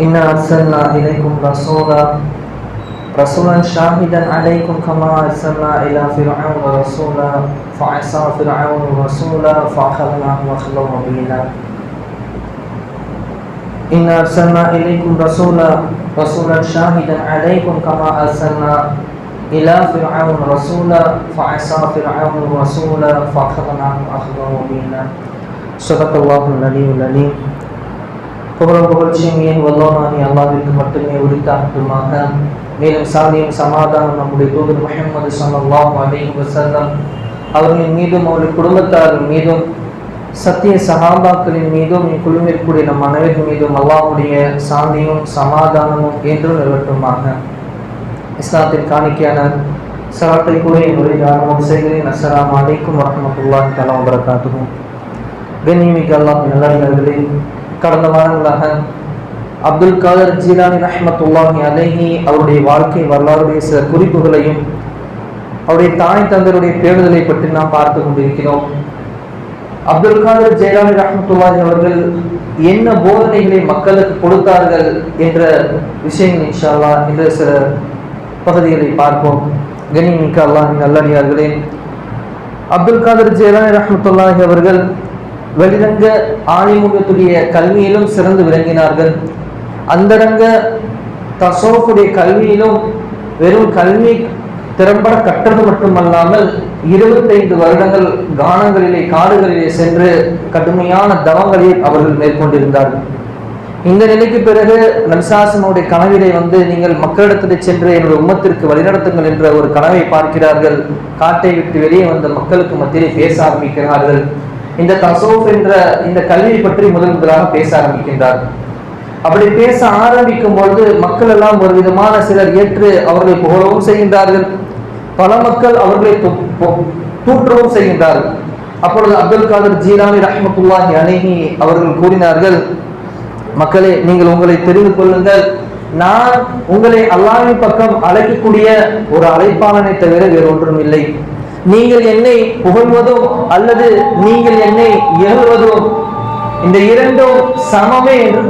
إنا أرسلنا إليكم رسولا رسولا شاهدا عليكم كما أرسلنا إلى فرعون رسولا فعصى فرعون رسولا فأخذناه وخلوا مبينا. إنا أرسلنا إليكم رسولا رسولا شاهدا عليكم كما أرسلنا إلى فرعون رسولا فعصى فرعون رسولا فأخذناه أخذا مبينا. صدق الله العلي العليم புகழும் புகழ்ச்சியும் வல்லோனானி அல்லாவிற்கு மட்டுமே உரித்தாகட்டுமாக. மேலும் சாந்தியும் சமாதானம் நம்முடைய தூதர் முகமது ஸல்லல்லாஹு அலைஹி வசல்லம் அவர்களின் மீதும் அவருடைய குடும்பத்தாரின் மீதும் சத்திய சகாபாக்களின் மீதும் இக்குழுமிற்குரிய நம் அனைவரின் மீதும் அல்லாவுடைய சாந்தியும் சமாதானமும் என்றும் நிலவட்டுமாக இஸ்லாத்தின் காணிக்கையான சலாத்தை கூட என்னுடைய ஆரம்பம் செய்கிறேன். அஸ்ஸலாமு அலைக்கும் வரமத்துல்லாஹி தஆலா வரகாத்துக்கும் கண்ணியமிக்க அல்லாஹ் நல்லவர்களே கடந்த வாரங்களாக அப்துல் காதர் ஜீலானி ரஹமத்துல்லாஹி அலஹி அவருடைய வாழ்க்கை வரலாறுடைய சில குறிப்புகளையும் அவருடைய தாய் தந்தருடைய பேணுதலை பற்றி நாம் பார்த்து கொண்டிருக்கிறோம். அப்துல் காதர் ஜெயலானி ரஹமத்துல்லாஹி அவர்கள் என்ன போதனைகளை மக்களுக்கு கொடுத்தார்கள் என்ற விஷயங்கள் இன்ஷால்லா என்ற சில பகுதிகளை பார்ப்போம். கனிமிக்க அல்லாஹ் நல்லடியார்களே அப்துல் காதர் ஜெயலானி ரஹமத்துல்லாஹி அவர்கள் வெளிரங்க ஆணிமுகத்துடைய கல்வியிலும் சிறந்து விளங்கினார்கள். அந்தரங்க தசோஃபுடைய கல்வியிலும் வெறும் கல்வி திறம்பட கற்றது மட்டுமல்லாமல் இருபத்தைந்து வருடங்கள் கானங்களிலே காடுகளிலே சென்று கடுமையான தவங்களை அவர்கள் மேற்கொண்டிருந்தார்கள் இந்த நிலைக்கு பிறகு நல்சாசனுடைய கனவிலே வந்து நீங்கள் மக்களிடத்திலே சென்று என்னுடைய உம்மத்திற்கு வழிநடத்துங்கள் என்ற ஒரு கனவை பார்க்கிறார்கள். காட்டை விட்டு வெளியே வந்த மக்களுக்கு மத்தியிலே பேச ஆரம்பிக்கிறார்கள். இந்த தசோஃப் என்ற இந்த கல்வியை பற்றி முதல் முதலாக பேச ஆரம்பிக்கின்றார். அப்படி பேச ஆரம்பிக்கும் பொழுது மக்கள் எல்லாம் ஒரு விதமான சிலர் ஏற்று அவர்களை புகழவும் செய்கின்றார்கள். பல மக்கள் அவர்களை தூற்றவும் செய்கின்றார்கள். அப்பொழுது அப்துல் காதர் ஜீலானி ரஹமத்துல்லாஹி அலைஹி அவர்கள் கூறினார்கள் மக்களே நீங்கள் உங்களை தெரிந்து கொள்ளுங்கள். நான் உங்களை அல்லாவின் பக்கம் அழைக்கக்கூடிய ஒரு அழைப்பாளனை தவிர வேறு ஒன்றும் இல்லை நீங்கள் என்னை புகழ்வதும் அல்லது நீங்கள் என்னை இகழ்வதும் இந்த இரண்டும் சமமே என்று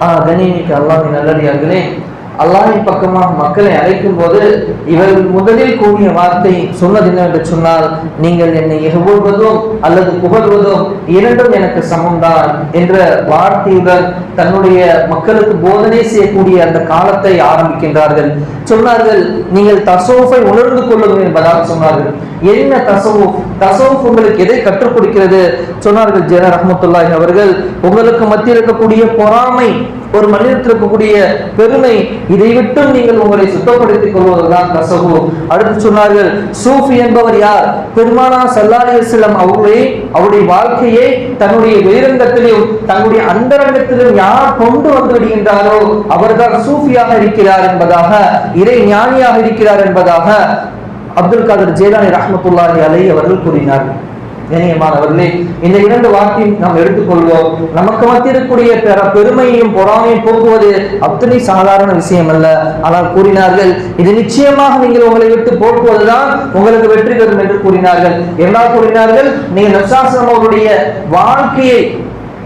கூறினார் கணினிக்கு அல்லாஹின் நல்லடியார்களே அல்லாவின் பக்கமாக மக்களை அழைக்கும் போது இவர்கள் முதலில் கூறிய வார்த்தை சொன்னது என்னவென்று சொன்னால் நீங்கள் என்னை எகழ்வதும் அல்லது புகழ்வதும் இரண்டும் எனக்கு சமம்தான் என்ற வார்த்தையுடன் தன்னுடைய மக்களுக்கு போதனை செய்யக்கூடிய அந்த காலத்தை ஆரம்பிக்கின்றார்கள். சொன்னார்கள் நீங்கள் தசோஃபை உணர்ந்து கொள்ளுங்கள் என்பதாக சொன்னார்கள். என்ன தசவு தசவுஃப் உங்களுக்கு எதை கற்றுக் கொடுக்கிறது? சொன்னார்கள் ஜென ரஹமத்துல்லாஹி அவர்கள் உங்களுக்கு மத்தியில் இருக்கக்கூடிய பொறாமை ஒரு மனிதத்தில் இருக்கக்கூடிய பெருமை இதை விட்டும் நீங்கள் உங்களை சுத்தப்படுத்திக் கொள்வதுதான் கசகு அடுத்து சொன்னார்கள் சூஃபி என்பவர் யார்? பெருமானா சல்லாலி செல்லம் அவர்களை அவருடைய வாழ்க்கையை தன்னுடைய வெளிரங்கத்திலும் தன்னுடைய அந்தரங்கத்திலும் யார் கொண்டு வந்து விடுகின்றாரோ அவர்தான் சூஃபியாக இருக்கிறார் என்பதாக இறை ஞானியாக இருக்கிறார் என்பதாக அப்துல் காதர் ஜேலானி ரஹமத்துல்லாஹி அலை அவர்கள் கூறினார்கள். இணையமானவர்களே இந்த இரண்டு வார்த்தையும் நாம் எடுத்துக்கொள்வோம். நமக்கு மத்தியிருக்கக்கூடிய பெற பெருமையையும் பொறாமையும் போக்குவது அத்தனை சாதாரண விஷயம் அல்ல ஆனால் கூறினார்கள் இது நிச்சயமாக நீங்கள் உங்களை விட்டு போக்குவதுதான் உங்களுக்கு வெற்றி பெறும் என்று கூறினார்கள். என்ன கூறினார்கள் நீங்கள் நசாசனம் அவருடைய வாழ்க்கையை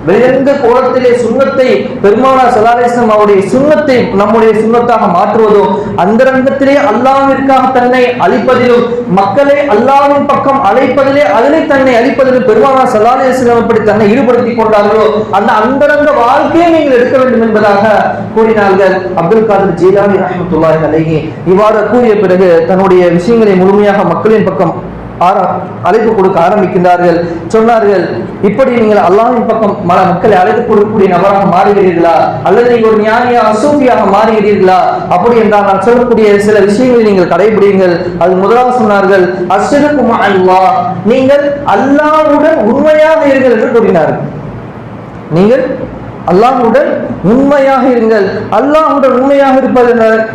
வெளியங்க கோலத்திலே சுண்ணத்தை பெருமானா சலாலேசம் அவருடைய சுண்ணத்தை நம்முடைய சுண்ணத்தாக மாற்றுவதும் அந்தரங்கத்திலே அல்லாவிற்காக தன்னை அழிப்பதிலும் மக்களை அல்லாவின் பக்கம் அழைப்பதிலே அதிலே தன்னை அழிப்பதிலும் பெருமானா சலாலேசம் எப்படி தன்னை ஈடுபடுத்திக் கொண்டார்களோ அந்த அந்தரங்க வாழ்க்கையை நீங்கள் எடுக்க வேண்டும் என்பதாக கூறினார்கள். அப்துல் காதர் ஜீலானி ரஹமத்துல்லாஹி அலைஹி இவ்வாறு கூறிய பிறகு தன்னுடைய விஷயங்களை முழுமையாக மக்களின் பக்கம் ஆர- அழைப்பு கொடுக்க ஆரம்பிக்கின்றார்கள். சொன்னார்கள் இப்படி நீங்கள் அல்லாஹ்வின் பக்கம் மன மக்களை அழைத்து கொடுக்கக்கூடிய நபராக மாறுகிறீர்களா? அல்லது நீங்கள் ஒரு ஞானியா அசூபியாக மாறுகிறீர்களா? அப்படி என்றால் நான் சொல்லக்கூடிய சில விஷயங்களை நீங்கள் கடைபிடிங்கள் அது முதலாவது சொன்னார்கள் அஸ்ஸலுக்கும் அல்லாஹ். நீங்கள் அல்லாஹ்வுடன் உண்மையாக இருங்கள் என்று கூறினார்கள். நீங்கள் அல்லாஹ்வுடன் உண்மையாக இருங்கள். அல்லாஹ்வுடன் உண்மையாக இருப்பது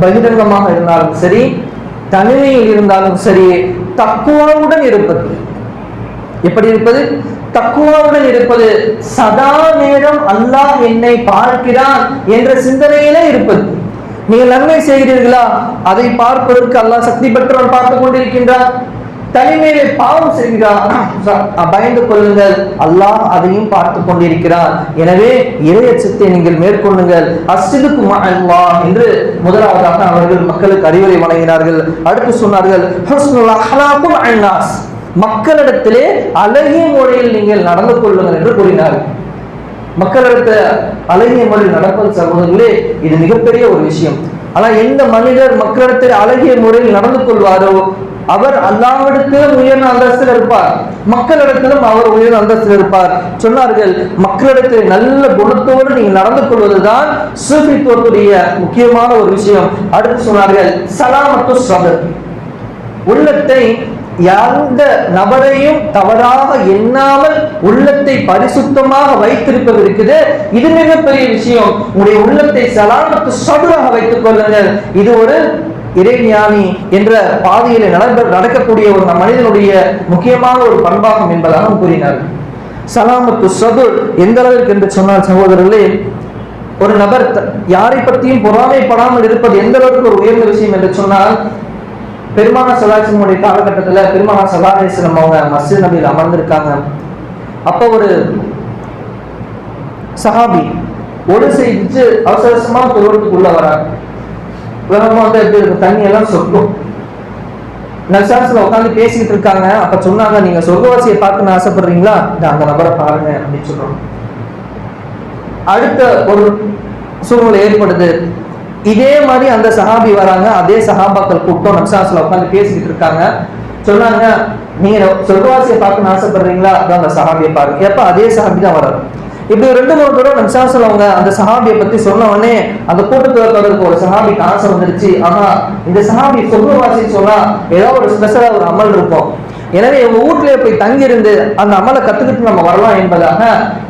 பகிரங்கமாக இருந்தாலும் சரி தனிமையில் இருந்தாலும் சரி தக்குவாவுடன் இருப்பது. எப்படி இருப்பது? தக்குவாவுடன் இருப்பது சதா நேரம் அல்லாஹ் என்னை பார்க்கிறான் என்ற சிந்தனையிலே இருப்பது. நீங்கள் நன்மை செய்கிறீர்களா? அதை பார்ப்பதற்கு அல்லாஹ் சக்தி பெற்றவன் பார்த்து கொண்டிருக்கின்றான். தனிமையிலே பாவம் செய்கிறார். பயந்து கொள்ளுங்கள். அல்லாஹ் அதையும் பார்த்து கொண்டிருக்கிறார். எனவே இறையச்சத்தை நீங்கள் மேற்கொள்ளுங்கள். அசிதுக்கு அல்லாஹ் என்று முதலாவதாக அவர்கள் மக்களுக்கு அறிவுரை வழங்கினார்கள். அடுத்து சொன்னார்கள் மக்களிடத்திலே அழகிய முறையில் நீங்கள் நடந்து கொள்ளுங்கள் என்று கூறினார்கள். மக்களிடத்த அழகிய முறையில் நடப்பது சகோதரர்களே இது மிகப்பெரிய ஒரு விஷயம். ஆனா எந்த மனிதர் மக்களிடத்தில் அழகிய முறையில் நடந்து கொள்வாரோ அவர் அல்லாவிடத்திலும் உயர்ந்த அந்தஸ்தில் இருப்பார். மக்களிடத்திலும் அவர் உயர்ந்த அந்தஸ்தில் இருப்பார். சொன்னார்கள் மக்களிடத்தில் நல்ல குணத்தோடு நீங்கள் நடந்து கொள்வதுதான் சூஃபித்துவத்துடைய முக்கியமான ஒரு விஷயம். அடுத்து சொன்னார்கள் சலாமத்து சபர். உள்ளத்தை எந்த நபரையும் தவறாக எண்ணாமல் உள்ளத்தை பரிசுத்தமாக வைத்திருப்பது இருக்குது. இது மிகப்பெரிய விஷயம். உங்களுடைய உள்ளத்தை சலாமத்து சதுராக வைத்துக் கொள்ளுங்கள். இது ஒரு இறைஞானி என்ற பாதையில் நடக்கக்கூடிய ஒரு மனிதனுடைய முக்கியமான ஒரு பண்பாகும் என்பதாகவும் கூறினார். சலாமத்து சது எந்த அளவிற்கு என்று சொன்னால் சகோதரர்களே ஒரு நபர் யாரை பற்றியும் பொறாமைப்படாமல் இருப்பது எந்த அளவுக்கு ஒரு உயர்ந்த விஷயம் என்று சொன்னால் பெருமான சலாசினுடைய காலகட்டத்துல பெருமான சலாஹேஸ்வரம் அவங்க மஸ்ஜித் நபியில் அமர்ந்திருக்காங்க. அப்போ ஒரு சஹாபி ஒரு செய்து அவசரமாக அவசரமா தொழுவத்துக்குள்ள வராங்க வேகமா வந்து எப்படி இருக்கு. தண்ணி எல்லாம் சொட்டும் நக்சாஸ்ல உட்காந்து பேசிக்கிட்டு இருக்காங்க அப்ப சொன்னாங்க நீங்க சொர்க்கவாசியை பார்க்கணும்னு ஆசைப்படுறீங்களா? இந்த அந்த நபரை பாருங்க அப்படின்னு சொல்றோம். அடுத்த ஒரு சூழ்நிலை ஏற்படுது. இதே மாதிரி அந்த சஹாபி வராங்க. அதே சஹாபாக்கள் கூட்டம் நக்சாஸ்ல உட்காந்து பேசிக்கிட்டு இருக்காங்க சொன்னாங்க நீங்க சொர்க்கவாசியை பார்க்கணும்னு ஆசைப்படுறீங்களா? அதான் அந்த சஹாபியை பாருங்க. எப்ப அதே சஹாபி தான் வராரு இப்படி ரெண்டு மூணு தடவை நக்சாஸ்ல அவங்க அந்த சஹாபியை பத்தி சொன்ன உடனே அந்த கூட்டத்தில் தொடர்பு ஒரு சஹாபிக்கு ஆசை வந்துருச்சு. ஆனா இந்த சஹாபி சொர்க்கவாசி சொன்னா ஏதாவது ஒரு ஸ்பெஷலா ஒரு அமல் இருக்கும். எனவே உங்க வீட்டிலேயே போய் தங்கி இருந்து அந்த அமலை கத்துக்கிட்டு நம்ம வரலாம் என்பதாக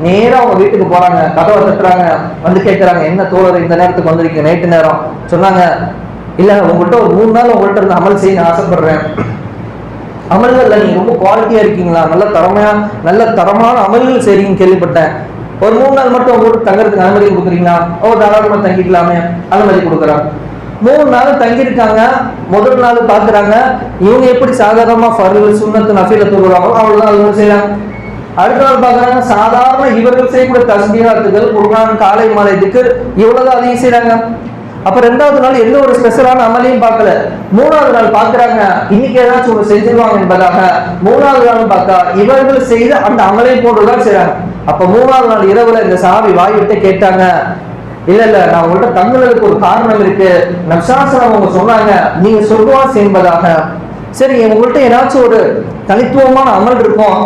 நேரா அவங்க வீட்டுக்கு போறாங்க. கதவை தட்டுறாங்க. வந்து கேட்கறாங்க என்ன தோழர் இந்த நேரத்துக்கு வந்திருக்கீங்க? நைட்டு நேரம். சொன்னாங்க இல்ல உங்கள்கிட்ட ஒரு மூணு நாள் உங்கள்கிட்ட இருந்து அமல் செய்ய ஆசைப்படுறேன். அமல்கள்ல நீங்க ரொம்ப குவாலிட்டியா இருக்கீங்களா? நல்ல தரமையா நல்ல தரமான அமல்கள் செய்றீங்கன்னு கேள்விப்பட்டேன். ஒரு மூணு நாள் மட்டும் உங்க வீட்டுக்கு தங்கறதுக்கு அனுமதி கொடுக்குறீங்களா? ஓ தாராளமா தங்கிக்கலாமே. அனுமதி கொடுக்குறாங்க மூணு நாள் தங்கியிருக்காங்க. முதல் நாள் பாக்குறாங்க. இவங்க எப்படி சாதாரணமா ஃபர்ல் சுண்ணத்து நஃபீல தொழுகிறாங்களோ அவ்வளவுதான் அதுவும் செய்யறாங்க அடுத்த நாள் பாக்குறாங்க சாதாரண இவர்கள் செய்யக்கூடிய தஸ்மீராத்துகள் குர்ஆன் காலை மாலை திக்ர் இவ்வளவுதான் அதையும் செய்யறாங்க. அப்ப ரெண்டாவது நாள் எந்த ஒரு ஸ்பெஷலான அமலையும் பார்க்கல. மூணாவது நாள் பாக்குறாங்க இன்னைக்கு ஏதாச்சும் ஒரு செஞ்சிருவாங்க என்பதாக. மூணாவது நாள் பார்த்தா இவர்கள் செய்த அந்த அமலை போன்றுதான் செய்றாங்க. அப்ப மூணாவது நாள் இரவுல இந்த சாவி வாய் கேட்டாங்க இல்ல இல்ல நான் உங்கள்ட்ட தங்குனதுக்கு ஒரு காரணம் இருக்கு. நக்ஷாசனம் அவங்க சொன்னாங்க நீங்க சொர்க்கவாசி என்பதாக. சரி உங்கள்கிட்ட ஏதாச்சும் ஒரு தனித்துவமான அமல் இருக்கும்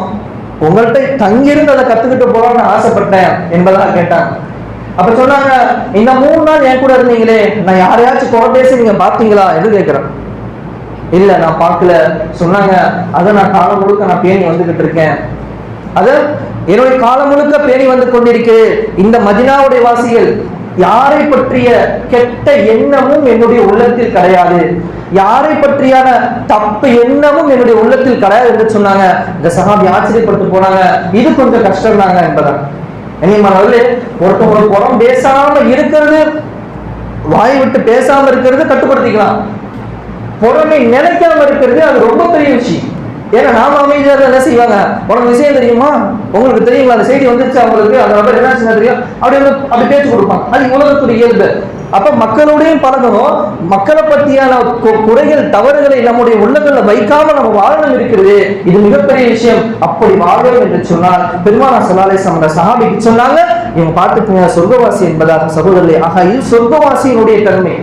உங்கள்கிட்ட தங்கியிருந்து அதை கத்துக்கிட்டு போலாம்னு ஆசைப்பட்டேன் என்பதாக கேட்டாங்க. அப்ப சொன்னாங்க இந்த மூணு நாள் என் கூட இருந்தீங்களே நான் யாரையாச்சும் குறை பேசி நீங்க பாத்தீங்களா என்று கேட்கிறேன் இல்ல நான் பார்க்கல. சொன்னாங்க அதை நான் காலம் முழுக்க நான் பேணி வந்துகிட்டு இருக்கேன். அது என்னுடைய காலம் முழுக்க பேணி வந்து கொண்டிருக்கு இந்த மதினாவுடைய வாசிகள் யாரை பற்றிய கெட்ட எண்ணமும் என்னுடைய உள்ளத்தில் கிடையாது. யாரை பற்றியான தப்பு எண்ணமும் என்னுடைய உள்ளத்தில் கிடையாது என்று சொன்னாங்க. இந்த சகாபி ஆச்சரியப்பட்டு போனாங்க. இது கொஞ்சம் கஷ்டம் தாங்க என்பதான் இனிமேல் ஒருத்தவங்க குரம் பேசாம இருக்கிறது வாய் விட்டு பேசாம இருக்கிறது கட்டுப்படுத்திக்கலாம். பொறுமை நினைக்காம இருக்கிறது அது ரொம்ப பெரிய விஷயம். ஏன்னா நாம அமைதியாக என்ன செய்வாங்க? உனக்கு விஷயம் தெரியுமா? உங்களுக்கு தெரியுங்களா அந்த செய்தி வந்துருச்சு அவங்களுக்கு அந்த நபர் என்ன தெரியும். அப்படி வந்து அப்படி பேச்சு கொடுப்பாங்க. அது உலகத்துடைய இயல்பு. அப்ப மக்களோடையும் பழகணும். மக்களை பத்தியான குறைகள் தவறுகளை நம்முடைய உள்ளத்துல வைக்காம நம்ம வாழணும் இருக்கிறது. இது மிகப்பெரிய விஷயம். அப்படி வாழும் என்று சொன்னால் பெருமானா சலாலை அந்த சஹாபிக்கு சொன்னாங்க இவங்க பார்த்துக்குங்க சொர்க்கவாசி என்பதாக சகோதரர்களே ஆகா இது சொர்க்கவாசியினுடைய தன்மை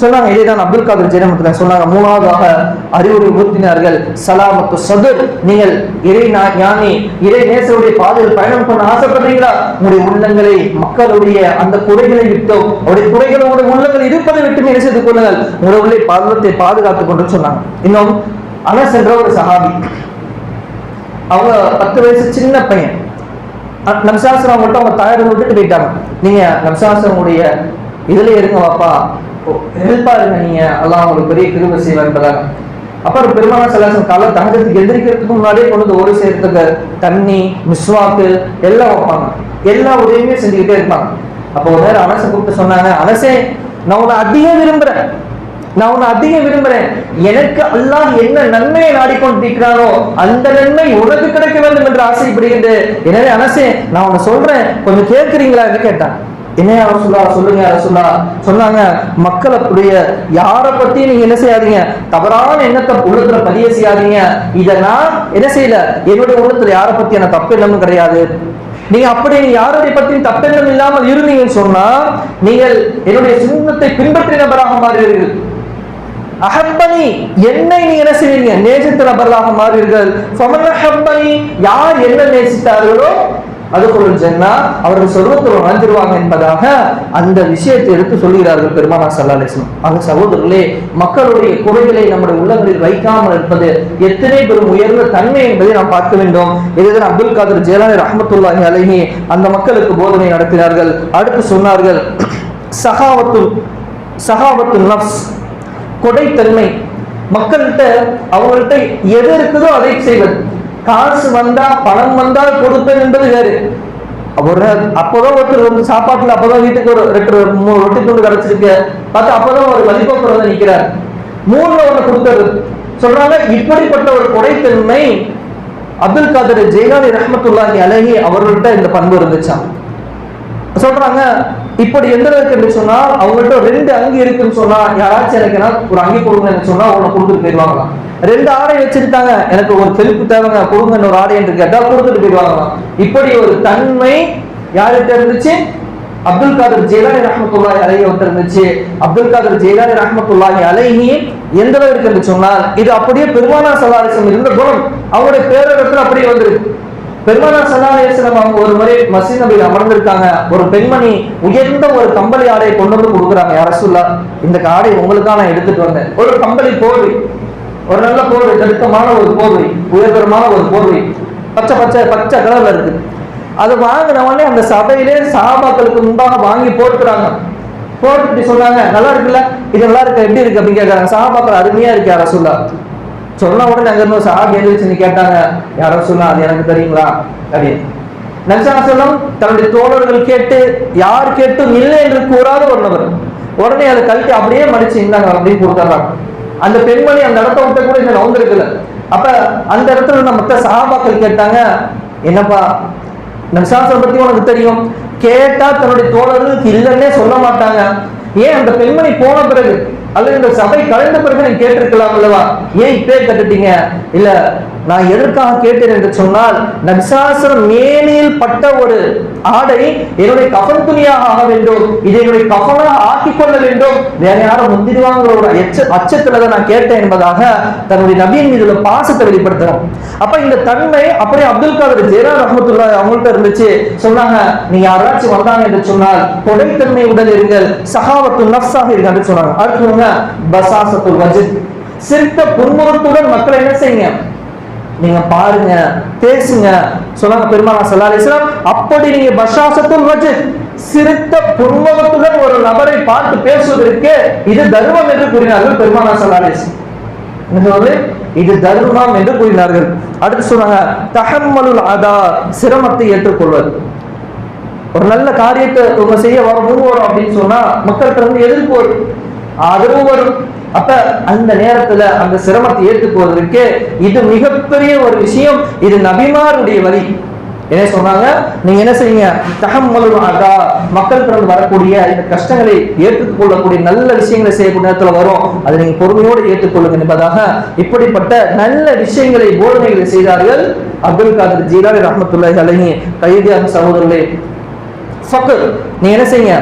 சொன்னாங்க இதேதான் அப்துல் காதர் ஜெயமத்தில் சொன்னாங்க மூணாவதாக அறிவுரை ஊர்த்தினார்கள் சலாமத்து சதுர் நீங்கள் இறை நா- ஞானி இறை நேசருடைய பாதையில் பயணம் பண்ண ஆசைப்படுறீங்களா? உங்களுடைய உள்ளங்களை மக்களுடைய அந்த குறைகளை விட்டோ அவருடைய குறைகளோட உள்ளங்கள் இருப்பதை விட்டு என்ன செய்து கொள்ளுங்கள்? உங்களுடைய பாதத்தை பாதுகாத்துக் கொண்டு சொன்னாங்க. இன்னும் அனஸ் என்ற ஒரு சஹாபி அவங்க பத்து வயசு சின்ன பையன். அஹ் அவங்கள்ட்ட அவங்க தாயார் விட்டுட்டு போயிட்டாங்க. நீங்க நம்சாஸ்திரமுடைய இதுல இருங்க வாப்பா ஹெல்ப்பா இருங்க நீங்க எல்லாம் உங்களுக்கு பெரிய கிருப செய்வார் என்பதாக அப்புறம் பெருமான சலாசம் கால தகஜத்துக்கு எந்திரிக்கிறதுக்கு முன்னாடியே கொண்டு வந்து ஒரு சேர்த்துக்கு தண்ணி மிஸ்வாக்கு எல்லாம் வைப்பாங்க. எல்லா உதவியுமே செஞ்சுக்கிட்டே இருப்பாங்க. அப்போ ஒரு நேரம் அனசை கூப்பிட்டு சொன்னாங்க அனசே நான் உன்னை அதிகம் விரும்புறேன். நான் உன்னை அதிகம் விரும்புறேன். எனக்கு அல்லாஹ் என்ன நன்மையை நாடிக்கொண்டிருக்கிறானோ அந்த நன்மை உனக்கு கிடைக்க வேண்டும் என்று ஆசைப்படுகிறது. எனவே அனசே நான் உன்னை சொல்றேன். கொஞ்சம் கேட்கிறீங்களா? என்று கேட்டான். என்ன அரசுலா சொல்லுங்க அரசுலா சொன்னாங்க மக்கள் அப்படிய யாரை பத்தி நீங்க என்ன செய்யாதீங்க? தவறான எண்ணத்தை உள்ளத்துல பதிய செய்யாதீங்க. இதை நான் என்ன செய்யல? என்னுடைய உள்ளத்துல யாரை பத்தி எனக்கு தப்பு எண்ணமும் கிடையாது. நீங்க அப்படி நீங்க யாருடைய பத்தியும் தப்பெண்ணம் இல்லாமல் இருந்தீங்கன்னு சொன்னா நீங்கள் என்னுடைய சுண்ணத்தை பின்பற்றிய நபராக மாறுவீர்கள். அஹப்பனி என்னை நீ என்ன செய்வீங்க? நேசித்த நபர்களாக மாறுவீர்கள். யார் என்ன நேசித்தார்களோ அதுக்குள் ஜென்னா அவர்கள் சொர்க்கத்தில் வாழ்ந்துருவாங்க என்பதாக அந்த விஷயத்தை எடுத்து சொல்லுகிறார்கள் பெருமானா சல்லா ஆக சகோதரர்களே மக்களுடைய குறைகளை நம்முடைய உள்ளங்களில் வைக்காமல் இருப்பது எத்தனை பெரும் உயர்ந்த தன்மை என்பதை நாம் பார்க்க வேண்டும். இதுதான் அப்துல் காதர் ஜெயலானி ரஹமத்துல்லாஹி அழகி அந்த மக்களுக்கு போதனை நடத்தினார்கள். அடுத்து சொன்னார்கள் சகாவத்து சகாவத்து நப்ஸ் கொடைத்தன்மை. மக்கள்கிட்ட அவங்கள்ட்ட எது இருக்குதோ அதை செய்வது. காசு வந்தா பணம் வந்தால் கொடுப்பேன் என்பது வேறு. ஒரு அப்போதான் ஒருத்தர் வந்து சாப்பாட்டுல அப்பதான் வீட்டுக்கு ஒரு ரெண்டு மூணு ரொட்டி துண்டு கிடைச்சிருக்கு பார்த்து அப்பதான் ஒரு மதிப்பை வந்து நிற்கிறார் மூணு ஒண்ணு கொடுத்தது. சொல்றாங்க இப்படிப்பட்ட ஒரு கொடைத்தன்மை அப்துல் காதர் ஜெயலாலி ரஹமத்துல்லாஹி அலஹி அவர்கள்ட்ட இந்த பண்பு இருந்துச்சான் சொல்றாங்க இப்படி எந்த அளவுக்கு என்று சொன்னா அவங்கள்ட்ட ரெண்டு அங்கி இருக்குன்னு சொன்னா யாராச்சும் எனக்கு என்ன ஒரு அங்கி கொடுங்கன்னு சொன்னா உன்னை கொடுத்துட்டு போயிடுவாங்களாம் ரெண்டு ஆடை வச்சிருக்காங்க. எனக்கு ஒரு செருப்பு தேவைங்க கொடுங்கன்னு ஒரு ஆடை என்று கேட்டா கொடுத்துட்டு போயிடுவாங்களாம் இப்படி ஒரு தன்மை யார்கிட்ட இருந்துச்சு? அப்துல் காதர் ஜெயலாலி ரஹமத்துல்லாஹி அலைஹி வந்து இருந்துச்சு. அப்துல் காதர் ஜெயலாலி ரஹமத்துல்லாஹி அலைஹி எந்த அளவுக்கு என்று சொன்னால் இது அப்படியே பெருமானா சலாரிசம் இருந்த குணம். அவருடைய பேரிடத்துல அப்படியே வந்திருக்கு பெருமானா சல்லாஹம் அவங்க ஒரு முறை மசீத் நபியில் அமர்ந்திருக்காங்க. ஒரு பெண்மணி உயர்ந்த ஒரு கம்பளி ஆடையை கொண்டு வந்து கொடுக்குறாங்க அரசுல்லா இந்த ஆடை உங்களுக்காக நான் எடுத்துட்டு வந்தேன். ஒரு கம்பளி போர்வை ஒரு நல்ல போர்வை தடுக்கமான ஒரு போர்வை உயர்தரமான ஒரு போர்வை பச்சை பச்சை பச்சை கலர்ல இருக்கு. அது வாங்கின உடனே அந்த சபையிலே சாபாக்களுக்கு முன்பாக வாங்கி போட்டுக்கிறாங்க. போட்டுட்டு சொன்னாங்க நல்லா இருக்குல்ல? இது நல்லா இருக்கு? எப்படி இருக்கு? அப்படின்னு கேட்கறாங்க சாபாக்கள் அருமையா இருக்கு அரசுல்லா சொன்ன உடனே அங்கே இருந்து ஒரு சஹாபி எழுதிச்சு கேட்டாங்க. யாரோ சொன்னா அது எனக்கு தெரியுங்களா? அப்படின்னு. நபிசாசனம் தன்னுடைய தோழர்கள் கேட்டு யார் கேட்டும் இல்லை என்று கூறாத ஒரு நபர். உடனே அதை கழட்டி அப்படியே மடிச்சு இருந்தாங்க அப்படின்னு கொடுத்துறாங்க அந்த பெண்மணி அந்த இடத்த விட்ட கூட இன்னும் நவுந்திருக்கல அப்ப அந்த இடத்துல நம்ம மத்த சகாபாக்கள் கேட்டாங்க என்னப்பா நபிசாசனம் பத்தி உனக்கு தெரியும்? கேட்டா தன்னுடைய தோழர்களுக்கு இல்லைன்னே சொல்ல மாட்டாங்க. ஏன் அந்த பெண்மணி போன பிறகு அல்லது இந்த சபை கலைந்த பிறகு நீங்க கேட்டிருக்கலாம் அல்லவா? ஏன் இப்பே கட்டுட்டீங்க? இல்ல நான் எதற்காக கேட்டேன் என்று சொன்னால் நபிசாசனம் மேனியில் பட்ட ஒரு ஆடை என்னுடைய கஃன் துணியாக ஆக வேண்டும் இதை என்னுடைய கஃனாக ஆக்கிக் கொள்ள வேண்டும். வேற யாரும் முந்திடுவாங்கிற ஒரு எச்ச அச்சத்துல தான் நான் கேட்டேன் என்பதாக தன்னுடைய நபியின் மீது உள்ள பாசத்தை வெளிப்படுத்தணும் அப்ப இந்த தன்மை அப்படியே அப்துல் காதர் ஜெயரா ரஹமத்துல்லா அவங்கள்ட்ட இருந்துச்சு. சொன்னாங்க நீங்க யாராச்சும் வந்தாங்க என்று சொன்னால் கொடைத்தன்மை உடன் இருங்கள் சகாவத்து நஃப்ஸாக இருங்க என்று சொன்னாங்க. அடுத்து பசாசத்துல் வஜித். சிரித்த புன்முகத்துடன் மக்களை என்ன செய்யுங்க? நீங்க பாருங்க பேசுங்க. சொன்னாங்க பெருமானா சல்லா அலிஸ்லாம் அப்படி நீங்க பஷாசத்துல் வச்சு சிறுத்த புன்முகத்துடன் ஒரு நபரை பார்த்து பேசுவதற்கு இது தர்மம் என்று கூறினார்கள் பெருமானா சல்லா அலிஸ்லாம் என்ன இது தர்மம் என்று கூறினார்கள். அடுத்து சொன்னாங்க தஹம்மலுல் அதா சிரமத்தை ஏற்றுக்கொள்வது. ஒரு நல்ல காரியத்தை உங்க செய்ய வர முன் வரும் அப்படின்னு சொன்னா மக்கள்கிட்ட இருந்து எதிர்ப்பு வரும். ஆதரவு வரும். அப்ப அந்த நேரத்துல அந்த சிரமத்தை ஏற்றுக்கொள்வதற்கு இது மிகப்பெரிய ஒரு விஷயம். இது நபிமாருடைய வழி. என்ன சொன்னாங்க? நீங்க என்ன செய்யுங்க தகமல் அதா. மக்கள் பிறந்து வரக்கூடிய இந்த கஷ்டங்களை ஏற்றுக்கொள்ளக்கூடிய நல்ல விஷயங்களை செய்யக்கூடிய நேரத்துல வரும். அதை நீங்க பொறுமையோடு ஏற்றுக்கொள்ளுங்க என்பதாக இப்படிப்பட்ட நல்ல விஷயங்களை போதனைகளை செய்தார்கள் அப்துல் காதர் ஜீலாவி ரஹமத்துல்லாஹி அலஹி கைதியாக சகோதரர்களே. ஃபக்கர் நீங்க என்ன செய்யுங்க?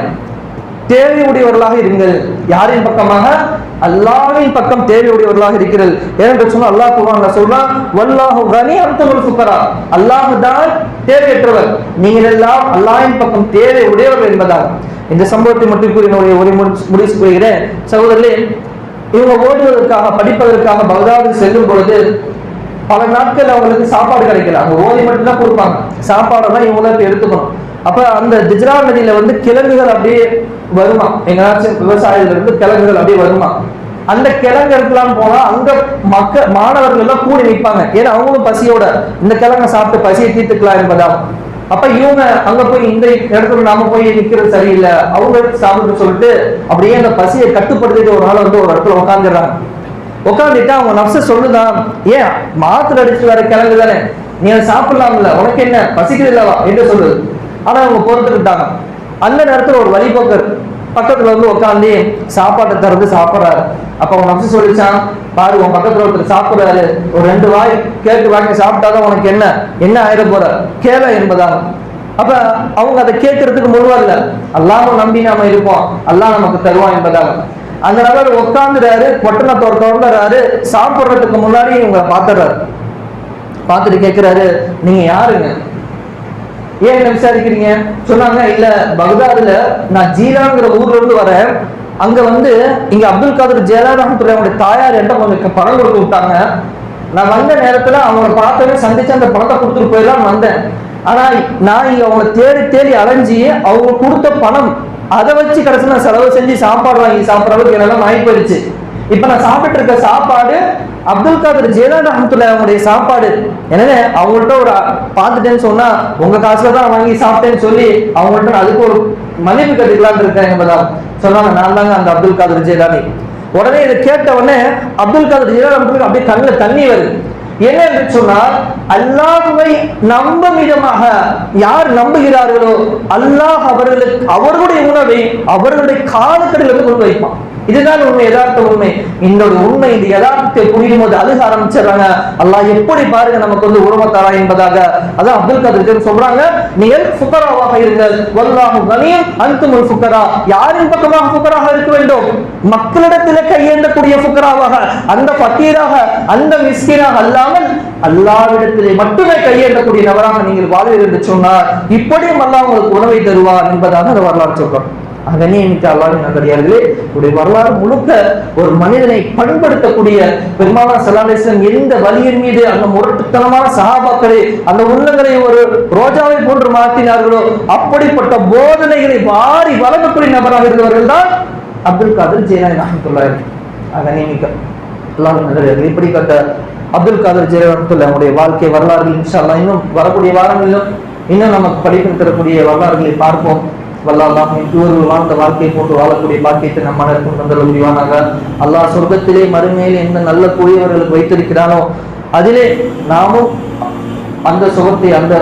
தேவையுடையவர்களாக இருங்கள். யாரின் பக்கமாக? அல்லாவின் பக்கம் தேவையுடையவர்களாக இருக்கிறது. ஏனென்று சொன்னால் அல்லாஹ் குர்ஆன்ல சொல்றான் வல்லாஹு கனி அன்துல் ஃபுகரா அல்லாஹ் தான் தேவையற்றவர். நீங்கள் எல்லாம் அல்லாஹ்வின் பக்கம் தேவை உடையவர்கள் என்பதால். இந்த சம்பவத்தை மட்டும் கூறி ஒரு ஒரு முடிச்சு கூறுகிறேன் சகோதரர்களே இவங்க ஓடுவதற்காக படிப்பதற்காக பகதாது செல்லும் பொழுது பல நாட்கள் அவங்களுக்கு சாப்பாடு கிடைக்கல. அவங்க ஓதி மட்டும்தான் கொடுப்பாங்க. சாப்பாடெல்லாம் இவங்க எடுத்துக்கணும். அப்ப அந்த திஜ்ரா நதியில வந்து கிழங்குகள் அப்படியே வருமா? எங்கேயாச்சும் விவசாயத்துல இருந்து கிழங்குகள் அப்படியே வருமா? அந்த கிழங்கு எடுக்கலாம் போனா அங்க மக்க மாணவர்கள் எல்லாம் கூடி நிற்பாங்க ஏன்னா அவங்களும் பசியோட இந்த கிழங்க சாப்பிட்டு பசியை தீர்த்துக்கலாம் என்பதால். அப்ப இவங்க அங்க போய் இந்த இடத்துல நாம போய் நிக்கிறது சரியில்லை. அவங்க சாப்பிட்டு சொல்லிட்டு அப்படியே அந்த பசியை கட்டுப்படுத்திட்டு ஒரு நாள் வந்து ஒரு இடத்துல உட்காந்துடுறாங்க உட்காந்துட்டு அவங்க நப்ச சொல்லுதான் ஏன் மாத்துல அடிச்சு வர கிழங்கு தானே? நீ அதை சாப்பிடலாம்ல. உனக்கு என்ன? பசிக்குது இல்லவா? என்று சொல்லுது. ஆனால் அவங்க பொறுத்துக்கிட்டாங்க அந்த நேரத்தில் ஒரு வழிபோக்கர் பக்கத்துல வந்து உட்காந்து சாப்பாட்டை திறந்து சாப்பிட்றாரு. அப்போ அவன் நப்சு சொல்லிச்சான் பாரு உன் பக்கத்தில் ஒருத்தர் சாப்பிட்றாரு. ஒரு ரெண்டு வாய் கேட்டு வாங்கி சாப்பிட்டாதான் உனக்கு என்ன? என்ன ஆயிட போற? கேள என்பதாக அப்ப அவங்க அதை கேட்கறதுக்கு முழுவதில்ல அல்லாம நம்பி நாம இருப்போம். அல்லாஹ் நமக்கு தருவான் என்பதாக அந்த நபர் உட்காந்துறாரு பொட்டணத்தோட திறந்துறாரு சாப்பிட்றதுக்கு முன்னாடி இவங்களை பாத்துறாரு பார்த்துட்டு கேட்கிறாரு நீங்க யாருங்க? ஏன் என்ன விசாரிக்கிறீங்க? சொன்னாங்க இல்ல பக்தாதுல நான் ஜீலாங்கிற ஊர்ல இருந்து வரேன். அங்க வந்து இங்க அப்துல் காதர் ஜெயலலிதா அவங்களுடைய தாயார் என்கிட்ட கொஞ்சம் பணம் கொடுத்து விட்டாங்க. நான் வந்த நேரத்துல அவங்களை பார்த்தவே சந்திச்சு அந்த பணத்தை கொடுத்துட்டு போயெல்லாம் வந்தேன். ஆனா நான் இங்க அவங்களை தேடி தேடி அலைஞ்சி அவங்க கொடுத்த பணம் அதை வச்சு கடைசி நான் செலவு செஞ்சு சாப்பாடு வாங்கி சாப்பிட்ற அளவுக்கு என்னெல்லாம் ஆகி போயிடுச்சு இப்ப நான் சாப்பிட்டு இருக்க சாப்பாடு அப்துல் காதர் ஜெயலலிதா ரஹமத்துல்லா அவங்களுடைய சாப்பாடு. என்னன்னு அவங்கள்ட்ட ஒரு பார்த்துட்டேன்னு சொன்னா உங்க காசுல தான் வாங்கி சாப்பிட்டேன்னு சொல்லி அவங்கள்ட்ட நான் அதுக்கு ஒரு மன்னிப்பு கட்டுக்கலான் இருக்கேன் என்பதால் சொன்னாங்க. நான் தாங்க அந்த அப்துல் காதர் ஜெயலானி உடனே இதை கேட்ட உடனே அப்துல் காதர் ஜெயலலிதா அப்படியே கண்ணில் தண்ணி வருது. என்ன என்று சொன்னால் அல்லாஹுவை நம்பும் விதமாக யார் நம்புகிறார்களோ அல்லாஹ் அவர்களுக்கு அவர்களுடைய உணவை அவர்களுடைய காலக்கடையில் கொண்டு வைப்பான். இதுதான் உண்மை யதார்த்த உண்மை. இந்த ஒரு உண்மை இந்த யதார்த்தத்தை புரியும் போது அழுக ஆரம்பிச்சிடுறாங்க. அல்லாஹ் எப்படி பாருங்க நமக்கு வந்து உருவத்தாரா என்பதாக. அதான் அப்துல் கதிர் சொல்றாங்க நீங்கள் சுக்கராவாக இருங்கள். வல்லாஹு கனியும் அந்துமுல் சுக்கரா யாரின் பக்கமாக சுக்கராக இருக்க வேண்டும்? மக்களிடத்தில் கையேந்தக்கூடிய சுக்கராவாக அந்த பக்கீராக அந்த மிஸ்கீராக அல்லாமல் அல்லாவிடத்திலே மட்டுமே கையேற்றக்கூடிய நபராக நீங்கள் வாழ்வீர்கள் என்று சொன்னார். இப்படியும் அல்லாஹ் உங்களுக்கு உணவை தருவார் என்பதாக அந்த வரலாறு சொல்றோம் கண்ணியமிக்க அல்லாவின் நகரியார்களே உடைய வரலாறு முழுக்க ஒரு மனிதனை பண்படுத்தக்கூடிய பெருமானா சலாலேசன் எந்த வலியின் மீது அந்த முரட்டுத்தனமான சகாபாக்களை அந்த உள்ளங்களை ஒரு ரோஜாவை போன்று மாற்றினார்களோ அப்படிப்பட்ட போதனைகளை வாரி வழங்கக்கூடிய நபராக இருந்தவர்கள் தான் அப்துல் காதர் ஜெயலாய் ரஹமத்துல்லாஹி கண்ணியமிக்க அல்லாவின் நகரியார்கள் இப்படிப்பட்ட அப்துல் காதர் ஜெயலலிதா அவருடைய வாழ்க்கை வரலாறுகள் இன்ஷா இன்னும் வரக்கூடிய வாரங்களிலும் இன்னும் நமக்கு படிப்பு தரக்கூடிய வரலாறுகளை பார்ப்போம். வல்லாலாம் இவர்கள் வாழ்ந்த வாழ்க்கையை போட்டு வாழக்கூடிய பாக்கியத்தை நம் மனக்கும் தந்தல் முடிவானாக அல்லாஹ் சொர்க்கத்திலே மறுமையில் எந்த நல்ல கூடியவர்களுக்கு வைத்திருக்கிறானோ அதிலே நாமும் அந்த சுகத்தை அந்த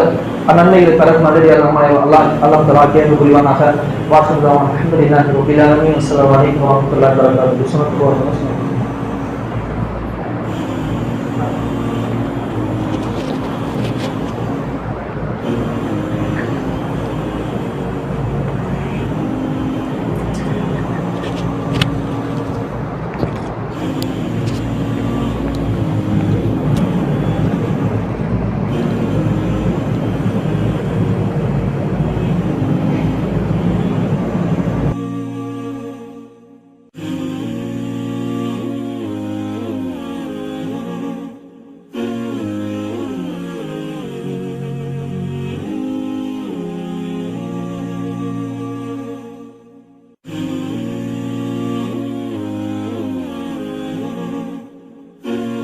நன்மைகளை பெற நல்லடியாக நம்மளை அல்லாஹ் அல்லாம் தலா கேட்டு புரிவானாக. வாசல் அஹமதுல்லாஹி ரபில் ஆலமீன். அஸ்ஸலாமு அலைக்கும் வரஹ்மத்துல்லாஹி வபரகாத்துஹு.